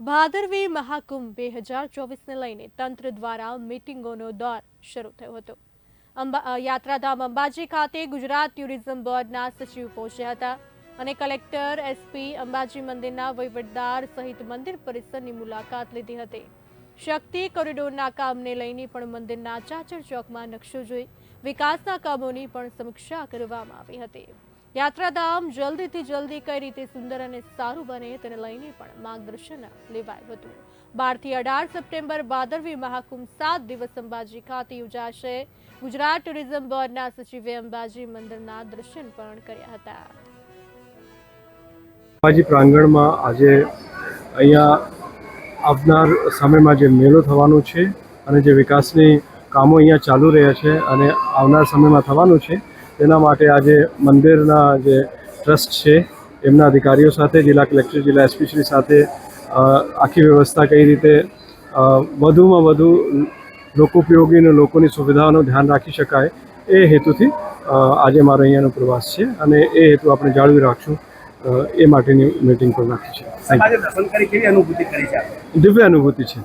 ભાદરવી મહાકુંભ બે હજાર ચોવીસને લઈને તંત્ર દ્વારા મિટિંગોનો દોર શરૂ થયો હતો. અંબા યાત્રાધામ અંબાજી ખાતે ગુજરાત ટુરિઝમ બોર્ડના સચિવ પહોંચ્યા હતા અને કલેક્ટર એસપી અંબાજી મંદિરના વહીવટદાર સહિત મંદિર પરિસરની મુલાકાત લીધી હતી. શક્તિ કોરિડોરના કામને લઈને પણ મંદિરના ચાચર ચોકમાં નકશો જોઈ વિકાસના કામોની પણ સમીક્ષા કરવામાં આવી હતી. યાત્રાધામ જલ્દીથી જલ્દી કઈ રીતે સુંદર અને સારું બને તેને લઈને પણ માર્ગદર્શન લેવાયું હતું. બારથી અઢાર સપ્ટેમ્બર ભાદરવી મહાકુંભ સાત દિવસ અંબાજી ખાતે યોજાશે. ગુજરાત ટુરિઝમ બોર્ડના સચિવે અંબાજી મંદિરના દર્શન પણ કર્યા હતા. અંબાજી પ્રાંગણમાં આજે અહીંયા આવનાર સમયમાં જે મેળો થવાનો છે અને જે વિકાસની કામો અહીંયા ચાલુ રહ્યા છે અને આવનાર સમયમાં થવાનું છે તેના માટે આજે મંદિરના જે ટ્રસ્ટ છે એમના અધિકારીઓ સાથે જિલ્લા કલેક્ટર જિલ્લા એસપીશ્રી સાથે આખી વ્યવસ્થા કઈ રીતે વધુમાં વધુ લોકોપયોગી અને લોકોની સુવિધાઓનું ધ્યાન રાખી શકાય એ હેતુથી આજે મારો અહીંયાનો પ્રવાસ છે અને એ હેતુ આપણે જાળવી રાખશું એ માટેની મિટિંગ પણ રાખી છે? દિવ્ય અનુભૂતિ છે.